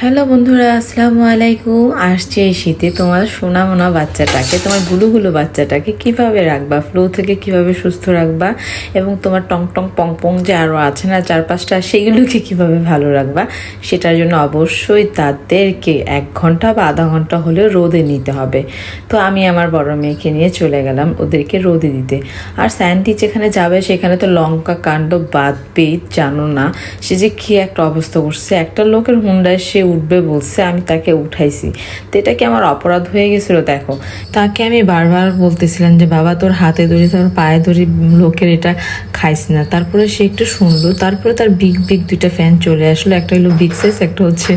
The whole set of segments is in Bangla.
হ্যালো বন্ধুরা, আসসালামু আলাইকুম। আসছে এই শীতে তোমার সোনা মোনা বাচ্চাটাকে, তোমার গুলু গুলু বাচ্চাটাকে কীভাবে রাখবা, ফ্লু থেকে কীভাবে সুস্থ রাখবা এবং তোমার টং টং পং পং যে আরও আছে না চার পাঁচটা সেগুলোকে কীভাবে ভালো রাখবা, সেটার জন্য অবশ্যই তাদেরকে এক ঘণ্টা বা আধা ঘণ্টা হলেও রোদে নিতে হবে। তো আমি আমার বড় মেয়েকে নিয়ে চলে গেলাম ওদেরকে রোদে দিতে। আর স্যান্ডি যেখানে যাবে, সেখানে তো লঙ্কা কাণ্ড বাদবেই জানো না, সে যে কি একটা অবস্থা করছে। একটা লোকের হুন্ডায় সে উঠবে বলছে, আমি তাকে উঠাইছি। তো এটা কি আমার অপরাধ হয়ে গেছিল? দেখো, তাকে আমি বারবার বলতেছিলাম যে, বাবা, তোর হাতে ধরি, তোর পায়ে ধরি লোকের এটা খাইস না তারপরে সে একটু শুনলো, তারপরে তার বিগ বিগ দুইটা ফ্যান চলে আসলো। একটা হলো বিগ সাইজ একটা হচ্ছে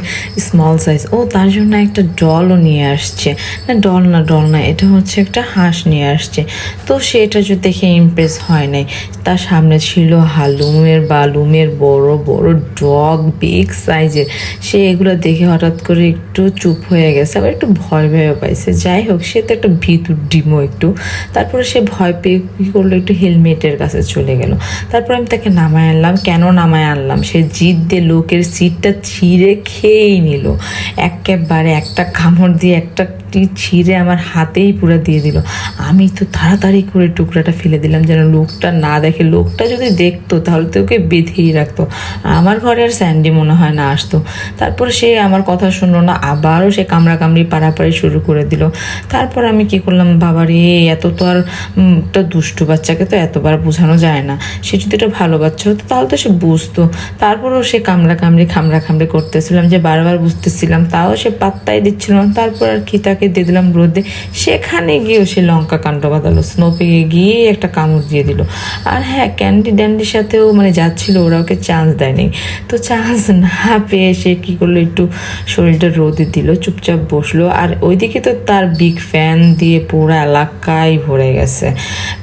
স্মল সাইজ ও তার জন্য একটা ডলও নিয়ে আসছে। না ডল না ডল না, এটা হচ্ছে একটা হাঁস নিয়ে আসছে। তো সে এটা দেখে ইমপ্রেস হয় নাই। তার সামনে ছিল হালুমের বালুমের বড় বড় ডগ বিগ সাইজের সে এগুলো দেখে হঠাৎ করে একটু চুপ হয়ে গেছে, আবার একটু ভয় ভয় পাইছে। যাই হোক, সে তো একটা ভিতুর ডিমো একটু। তারপরে সে ভয় পেয়ে কী করল, একটু হেলমেটের কাছে চলে গেল। তারপর আমি তাকে নামায় আনলাম। কেন নামায় আনলাম? সে জিদ দিয়ে লোকের সিটটা ছিঁড়ে খেয়েই নিল। একেবারে একটা কামড় দিয়ে একটা টি ছিঁড়ে আমার হাতেই পুরো দিয়ে দিল। আমি তো তাড়াতাড়ি করে টুকরাটা ফেলে দিলাম যেন লোকটা না দেখে। লোকটা যদি দেখতো তাহলে তো ওকে বেঁধেই রাখতো। আমার ঘরে আর স্যান্ডি মনে হয় না আসতো। তারপর সে আমার কথা শুনলো না, আবারও সে কামড়া কামড়ি পাড়াপাড়ি শুরু করে দিল। তারপর আমি কি করলাম, বাবা রে, এত তো আর একটা দুষ্টু বাচ্চাকে তো এতবার বোঝানো যায় না। সে যদি একটা ভালো বাচ্চা হতো তাহলে তো সে বুঝতো। তারপরেও সে কামড়া কামড়ি খামড়া খামড়ি করতেছিলাম যে বারবার বুঝতেছিলাম, তাও সে পাত্তাই দিচ্ছিল তারপর আর কি তাকে দিয়ে দিলাম রোদে সেখানে গিয়েও সে লঙ্কা কাণ্ড বাঁধালো। স্নোপিকে গিয়ে একটা কামড় দিয়ে দিল। আর হ্যাঁ ক্যান্ডি ড্যান্ডির সাথেও মানে যাচ্ছিল, ওরা ওকে চান্স দেয়নি। তো চান্স না পেয়ে সে কী করল, একটু শরীরটা রোদে দিল, চুপচাপ বসল। আর ওইদিকে তো তার বিগ ফ্যান দিয়ে পুরো এলাকায় ভরে গেছে।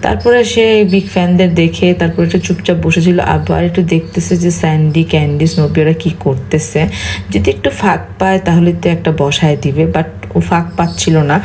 তারপরে সে বিগ ফ্যানদের দেখে তারপরে একটু চুপচাপ বসেছিল। আবার একটু দেখতেছে যে স্যান্ডি, ক্যান্ডি, স্নোপি ওরা কী করতেছে। যদি একটু ফাঁক পায় তাহলে তো একটা বসায় দিবে বাট ও ফাঁক পাচ্ছিল না।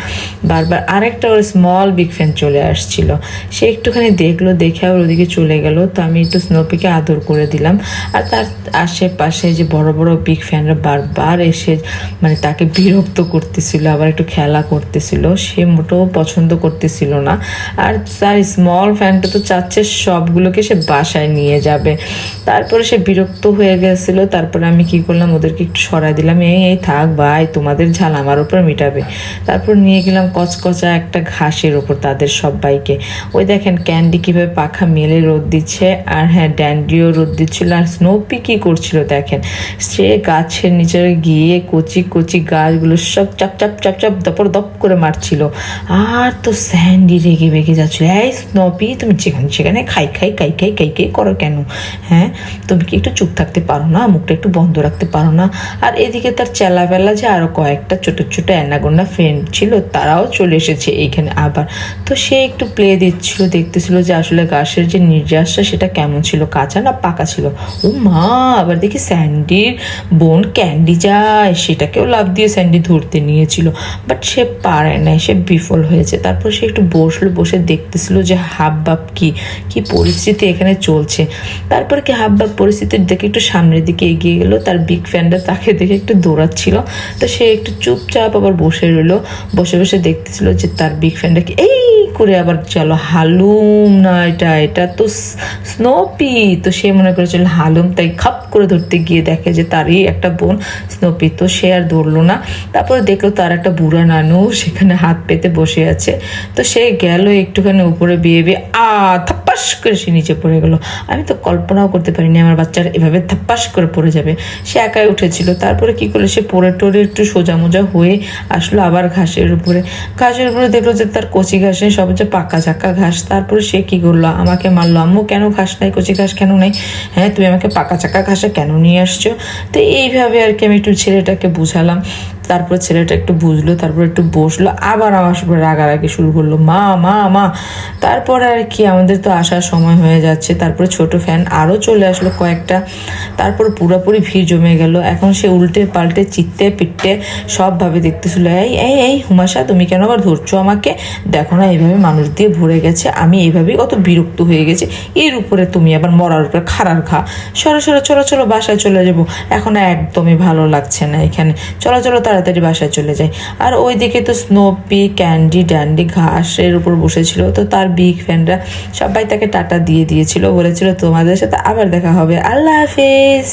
বারবার আরেকটা ওর স্মল বিগ ফ্যান চলে আসছিল। সে একটুখানি দেখল, দেখে আবার ওদিকে চলে গেল। তো আমি একটু স্নোপিকে আদর করে দিলাম। আর তার আশেপাশে যে বড় বড় বিগ ফ্যানরা বারবার এসে মানে তাকে বিরক্ত করতেছিল, আবার একটু খেলা করতেছিল। সে মোটেও পছন্দ করতেছিল না। আর তার স্মল ফ্যানটা তো চাচ্ছে সবগুলোকে সে বাসায় নিয়ে যাবে। তারপরে সে বিরক্ত হয়ে গেছিল। তারপরে আমি কি করলাম, ওদেরকে একটু সরাই দিলাম। এই এই, থাক, ভাই, তোমাদের ঝাল আমার উপর মিটাবে। তারপর নিয়ে গেলাম কচকচা একটা ঘাসের ওপর তাদের সবাইকে। ওই দেখেন, ক্যান্ডি কীভাবে পাখা মেলে রোদ দিচ্ছে, আর হ্যাঁ ড্যান্ডিও রোদ দিচ্ছিল, আর স্নোপি কি করছিল দেখেন? সে গাছের নিচে গিয়ে কচি কচি গাছগুলো সব চাপ চাপ চাপ চাপ দপর দপ করে মারছিল। আর তো স্যান্ডি রেগে বেগে যাচ্ছিল, এই স্নোপি, তুমি যেখানে সেখানে খাই খাই খাই খাই খাই খাই করো কেন? হ্যাঁ তুমি কি একটু চুপ থাকতে পারো না? মুখটা একটু বন্ধ রাখতে পারো না? আর এদিকে তার চেলাবেলা যে আরও কয়েকটা ছোট ছোট অ্যানাগোনা ফ্রেন্ড ছিল, তারাও চলে এসেছে এইখানে আবার। তো সে একটু প্লে দিচ্ছিল, দেখতেছিল যে আসলে গাছের যে নির্যাসটা সেটা কেমন ছিল, কাঁচা না পাকা ছিল? ও মা, আবার দেখি স্যান্ডির বোন ক্যান্ডি যায়, সেটাকেও লাভ দিয়ে স্যান্ডি ধরতে নিয়েছিল। বাট সে পারে না সে বিফল হয়েছে। তারপর সে একটু বসল, বসে দেখতেছিল যে হাব বাপ কি কি পরিস্থিতি এখানে চলছে। তারপর কি হাব বাপ পরিস্থিতির দেখে একটু সামনের দিকে এগিয়ে গেল, তার বিগ ফ্যানটা তাকে দেখে একটু দৌড়াচ্ছিল। তো সে একটু চুপচাপ আবার বসে রইল বসে বসে দেখতেছিল যে তার বিগ ফ্যানটাকে এই করে আবার চলো হালুম না এটা এটা তো স্নোপি তো সে মনে করেছিল হালুম, তাই খাপ করে ধরতে গিয়ে দেখে যে তারই একটা বোন স্নোপি তো সে আর ধরলো না। তারপরে দেখল তার একটা বুড়া নানু সেখানে হাত পেতে বসে আছে। তো সে গেল একটুখানি উপরে বিয়ে বিয়ে, আ থাপ্পাস করে সে নিচে পড়ে গেল। আমি তো কল্পনাও করতে পারিনি আমার বাচ্চারা এভাবে থাপ্পাস করে পড়ে যাবে। সে একাই উঠেছিল। তারপরে কি করল? সে পড়ে টরে একটু সোজা মোজা হয়ে আসলো আবার ঘাসের উপরে। ঘাসের উপরে দেখল যে তার কচি ঘাসে সব হচ্ছে পাকা চাকা ঘাস। তারপরে সে কি করল? আমাকে মারলো, আম্মু, কেন ঘাস নাই? কচি ঘাস কেন নাই? হ্যাঁ তুমি আমাকে পাকা চাকা ঘাসে কেন নিয়ে আসছো? তো এইভাবে আর কি আমি একটু ছেলেটাকে বুঝালাম। তারপর ছেলেটা একটু বুঝলো, তারপর একটু বসল, আবার আমার রাগারাগি শুরু করল, মা মা মা। তারপরে আর কি, আমাদের তো আসার সময় হয়ে যাচ্ছে, তারপরে ছোট ফ্যান আরও চলে আসলো কয়েকটা, তারপর পুরোপুরি ভিড় জমে গেল। এখন সে উল্টে পাল্টে, চিত্তে পিটতে সবভাবে দেখতেছিল, এই এই এই, হুমাশা, তুমি কেন আবার ধরছো আমাকে? দেখো না, এইভাবে মানুষ দিয়ে ভরে গেছে, আমি এইভাবেই কত বিরক্ত হয়ে গেছে, এর উপরে তুমি আবার মরার উপরে খাড়ার খা সরো সরো, চলো চলো, বাসায় চলে যাব। এখন একদমই ভালো লাগছে না এখানে। চলো চলো তাড়াতাড়ি বাসায় চলে যায়। আর ওইদিকে তো স্নোপি ক্যান্ডি ড্যান্ডি ঘাসের উপর বসেছিল। তো তার বিগ ফ্যানরা সবাই তাকে টাটা দিয়ে দিয়েছিল। বলেছিল, তোমাদের সাথে আবার দেখা হবে। আল্লাহ হাফেজ!